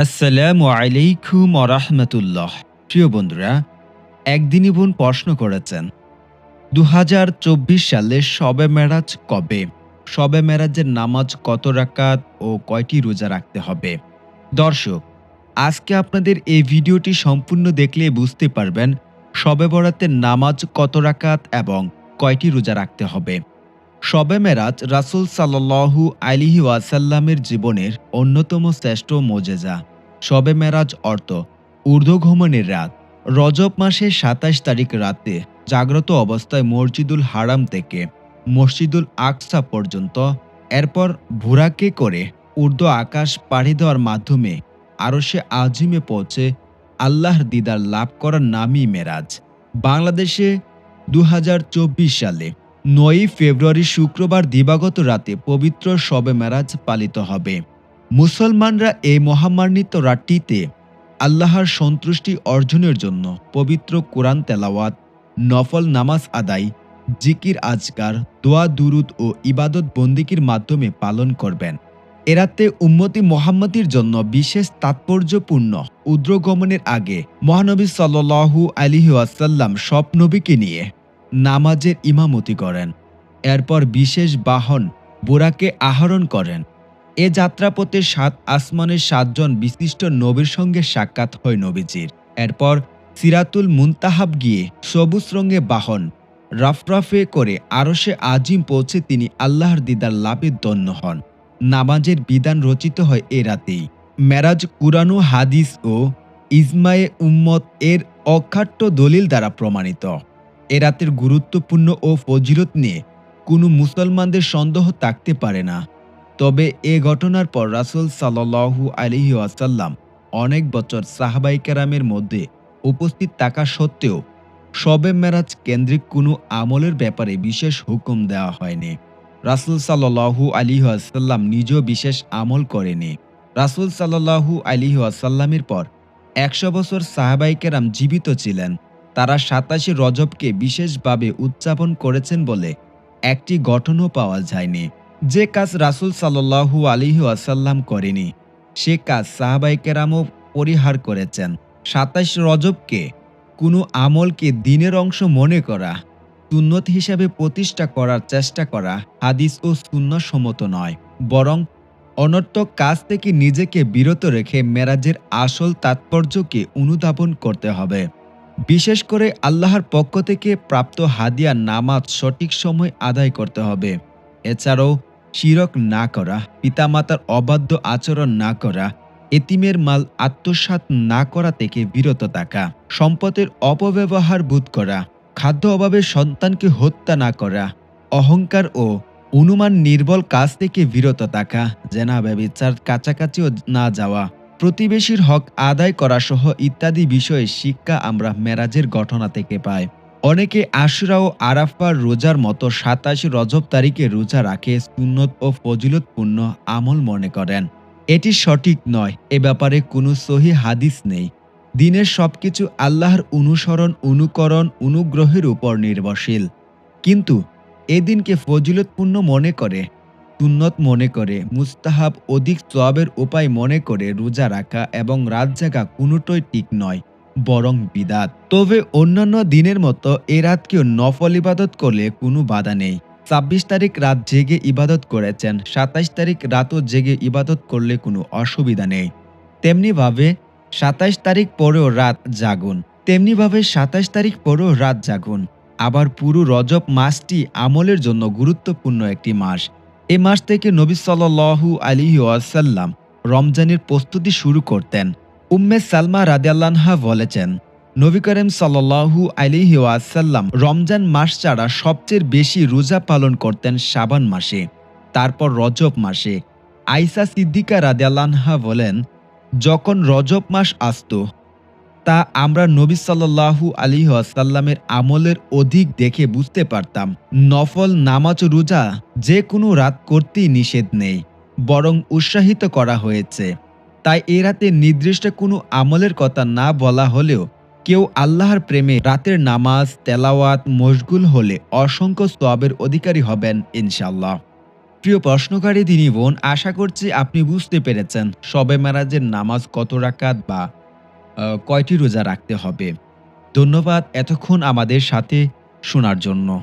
আসসালামু আলাইকুম আরহামতুল্লাহ প্রিয় বন্ধুরা, একদিনই বোন প্রশ্ন করেছেন দু হাজার চব্বিশ সালে শবে মেরাজ কবে? শবে মেরাজের নামাজ কত রাকাত ও কয়টি রোজা রাখতে হবে? দর্শক, আজকে আপনাদের এই ভিডিওটি সম্পূর্ণ দেখলে বুঝতে পারবেন, শবে বরাতের নামাজ কত রাকাত এবং কয়টি রোজা রাখতে হবে। শবে মেরাজ রাসুল সাল্লাহু আলিহি ওয়াসাল্লামের জীবনের অন্যতম শ্রেষ্ঠ মোজেজা। শবে মেরাজ অর্থ ঊর্ধ্বঘমনের রাত। রজব মাসের সাতাশ তারিখ রাতে জাগ্রত অবস্থায় মসজিদুল হারাম থেকে মসজিদুল আকসা পর্যন্ত। এরপর ভুরাকে করে ঊর্ধ্ব আকাশ পাড়ি দেওয়ার মাধ্যমে আরও সে আজিমে পৌঁছে আল্লাহর দিদার লাভ করার নামই মেরাজ। বাংলাদেশে দু হাজার চব্বিশ সালে নয়ই ফেব্রুয়ারি শুক্রবার দিবাগত রাতে পবিত্র শবে মেরাজ পালিত হবে। মুসলমানরা এই মহামান্বিত রাতটিতে আল্লাহর সন্তুষ্টি অর্জনের জন্য পবিত্র কোরআন তেলাওয়াত, নফল নামাজ আদায়, জিকির আজকার, দোয়া দুরুদ ও ইবাদত বন্দিকির মাধ্যমে পালন করবেন। এরাতে উম্মতি মোহাম্মদীর জন্য বিশেষ তাৎপর্যপূর্ণ উদ্রগমনের আগে মহানবী সাল্লু আলিহি ওয়াসাল্লাম সব নবীকে নিয়ে নামাজের ইমামতি করেন। এরপর বিশেষ বাহন বোরাকে আহরণ করেন। এ যাত্রাপথে সাত আসমানের সাতজন বিশিষ্ট নবীর সঙ্গে সাক্ষাৎ হয় নবীজির। এরপর সিরাতুল মুনতাহাব গিয়ে সবুজ রঙে বাহন রাফরাফে করে আরশে আজিম পৌঁছে তিনি আল্লাহর দিদার লাভে ধন্য হন। নামাজের বিধান রচিত হয় এ রাতেই। মেরাজ কুরানু হাদিস ও ইজমায়ে উম্মত এর অখাট্য দলিল দ্বারা প্রমাণিত। এ রাতের গুরুত্বপূর্ণ ও ফজিলত নিয়ে কোনো মুসলমানদের সন্দেহ থাকতে পারে না। তবে এ ঘটনার পর রাসুল সাল্লু আলিহি আসাল্লাম অনেক বছর সাহাবাই কেরামের মধ্যে উপস্থিত থাকা সত্ত্বেও শবে মেরাজ কেন্দ্রিক কোনো আমলের ব্যাপারে বিশেষ হুকুম দেওয়া হয়নি। রাসুল সাল্লু আলিহ আসাল্লাম নিজেও বিশেষ আমল করেনি। রাসুল সাল্লাহু আলিহ আসাল্লামের পর একশো বছর সাহাবাই কেরাম জীবিত ছিলেন। তারা সাতাশে রজবকে বিশেষভাবে উদযাপন করেছেন বলে একটি গঠনও পাওয়া যায়নি। যে কাজ রাসুল সাল্লু আলিহু আসাল্লাম করেনি, সে কাজ সাহাবাই কেরামও পরিহার করেছেন। সাতাশ রজবকে কোনো আমলকে দিনের অংশ মনে করা, সুন্নত হিসাবে প্রতিষ্ঠা করার চেষ্টা করা হাদিস ও শূন্য সম্মত নয়, বরং অনর্থক কাজ থেকে নিজেকে বিরত রেখে মেরাজের আসল তাৎপর্যকে অনুধাবন করতে হবে। বিশেষ করে আল্লাহর পক্ষ থেকে প্রাপ্ত হাদিয়া নামাজ সঠিক সময় আদায় করতে হবে। এছাড়াও শিরক না করা, পিতামাতার অবাধ্য আচরণ না করা, এতিমের মাল আত্মসাৎ না করা থেকে বিরত থাকা, সম্পদের অপব্যবহার বোধ করা, খাদ্য অভাবে সন্তানকে হত্যা না করা, অহংকার ও অনুমান নির্বল কাজ থেকে বিরত থাকা জেনা ব্যবচার কাছাকাছিও না যাওয়া প্রতিবেশীর হক আদায় করা সহ ইত্যাদি বিষয়ে শিক্ষা আমরা মেরাজের ঘটনা থেকে পাই। অনেকে আশুরা ও আরাফার রোজার মতো সাতাশ রজব তারিখে রোজা রাখে সুন্নত ও ফজিলতপূর্ণ আমল মনে করেন। এটি সঠিক নয়, এ ব্যাপারে কোনো সহি হাদিস নেই। দিনের সবকিছু আল্লাহর অনুসরণ, অনুকরণ, অনুগ্রহের উপর নির্ভরশীল। কিন্তু এদিনকে ফজিলতপূর্ণ মনে করে সুন্নত মনে করে। মুস্তাহাব অধিক সোয়াবের উপায় মনে করে রোজা রাখা এবং রাত জাগা কোনোটাই ঠিক নয়, বরং বিদাত। তবে অন্যান্য দিনের মতো এ রাতকেও নফল ইবাদত করলে কোনো বাধা নেই। ছাব্বিশ তারিখ রাত জেগে ইবাদত করেছেন, সাতাইশ তারিখ রাতও জেগে ইবাদত করলে কোনো অসুবিধা নেই। তেমনিভাবে সাতাইশ তারিখ পরেও রাত জাগুন। তেমনিভাবে সাতাইশ তারিখ পরেও রাত জাগুন। আবার পুরো রজব মাসটি আমলের জন্য গুরুত্বপূর্ণ একটি মাস। এ মাস থেকে নবী সাল্লু আলিহি ওয়াসাল্লাম রমজানের প্রস্তুতি শুরু করতেন। উম্মে সালমা রাদিয়াল্লানহা বলেছেন, নবী করিম সাল্লু আলিহি ওয়াসাল্লাম রমজান মাস ছাড়া সবচেয়ে বেশি রোজা পালন করতেন সাবান মাসে, তারপর রজব মাসে। আইসা সিদ্দিকা রাদিয়াল্লানহা বলেন, যখন রজব মাস আসত তা আমরা নবী সাল্লাহু আলী আসাল্লামের আমলের অধিক দেখে বুঝতে পারতাম। নফল নামাজ রোজা যে কোনো রাত করতেই নিষেধ নেই, বরং উৎসাহিত করা হয়েছে। তাই এ রাতে নির্দিষ্ট কোনো আমলের কথা না বলা হলেও কেউ আল্লাহর প্রেমে রাতের নামাজ, তেলাওয়াত, মশগুল হলে অসংখ্য সবের অধিকারী হবেন ইনশাল্লাহ প্রিয় প্রশ্নকারী দিনী বোন, আশা করছি আপনি বুঝতে পেরেছেন শবে মেরাজের নামাজ কত রাকাত বা কয়টি রোজা রাখতে হবে? ধন্যবাদ এতক্ষণ আমাদের সাথে শোনার জন্য।